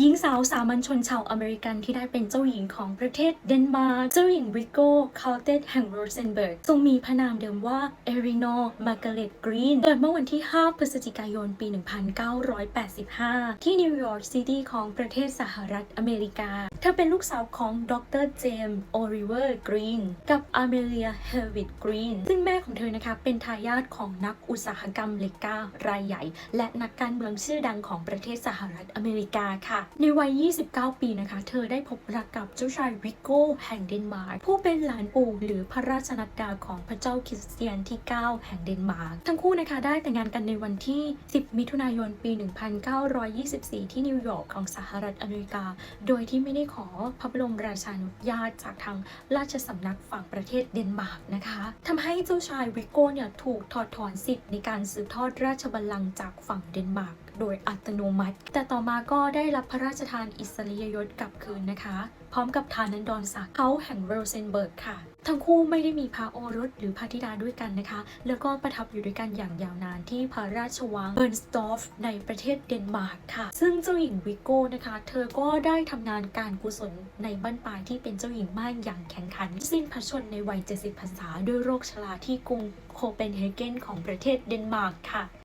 หญิงสาวสามัญชนชาวอเมริกันที่ได้เป็นเจ้าหญิงของประเทศเดนมาร์ก เจ้าหญิงริโก้คาลเตแห่งโรเซนเบิร์กทรงมีพระนามเดิมว่าเอริโนมาร์กาเร็ตกรีน เกิดเมื่อวันที่ 5 พฤศจิกายน ปี 1985 ที่นิวยอร์กซิตี้ของประเทศสหรัฐอเมริกา เธอเป็นลูกสาวของดรเจมส์โอริเวอร์กรีน กับอเมเลียเฮวิดกรีนซึ่ง ของเธอนะคะเป็นทายาทของนักอุตสาหกรรมเหล็กก้ารายใหญ่ และนักการเมืองชื่อดังของประเทศสหรัฐอเมริกาค่ะ ในวัย 29 ปีนะคะ เธอได้พบรักกับเจ้าชายวิโก้แห่งเดนมาร์กผู้เป็นหลานปู่หรือพระราชนัดดาของพระเจ้าคริสเตียนที่ 9 แห่งเดนมาร์กทั้งคู่นะคะได้แต่งงานกันในวันที่ 10 มิถุนายนปี 1924 ที่นิวยอร์กของสหรัฐอเมริกา โดยที่ไม่ได้ขอพระบรมราชานุญาตจากทางราชสำนักฝั่งประเทศเดนมาร์กนะคะทำให้เจ้าชายวิโก้เนี่ยถูกถอดถอนสิทธิ์ในการสืบทอดราชบัลลังก์จากฝั่งเดนมาร์กโดยอัตโนมัติ แต่ต่อมาก็ได้รับพระราชทานอิสริยยศกลับคืนนะคะ พร้อมกับฐานันดรศักดิ์เขาแห่งเวรเซนเบิร์กค่ะ ทั้งคู่ไม่ได้มีพระโอรสหรือพระธิดาด้วยกันนะคะ แล้วก็ประทับอยู่ด้วยกันอย่างยาวนานที่พระราชวังเบิร์นสตอฟในประเทศเดนมาร์กค่ะ ซึ่งเจ้าหญิงวิโก้นะคะ เธอก็ได้ทำงานการกุศลในบ้านปลายที่เป็นเจ้าหญิงม่ายอย่างแข็งขัน สิ้นพระชนในวัย 70 พรรษาด้วยโรคชราที่กรุงโคเปนเฮเกนของประเทศเดนมาร์กค่ะ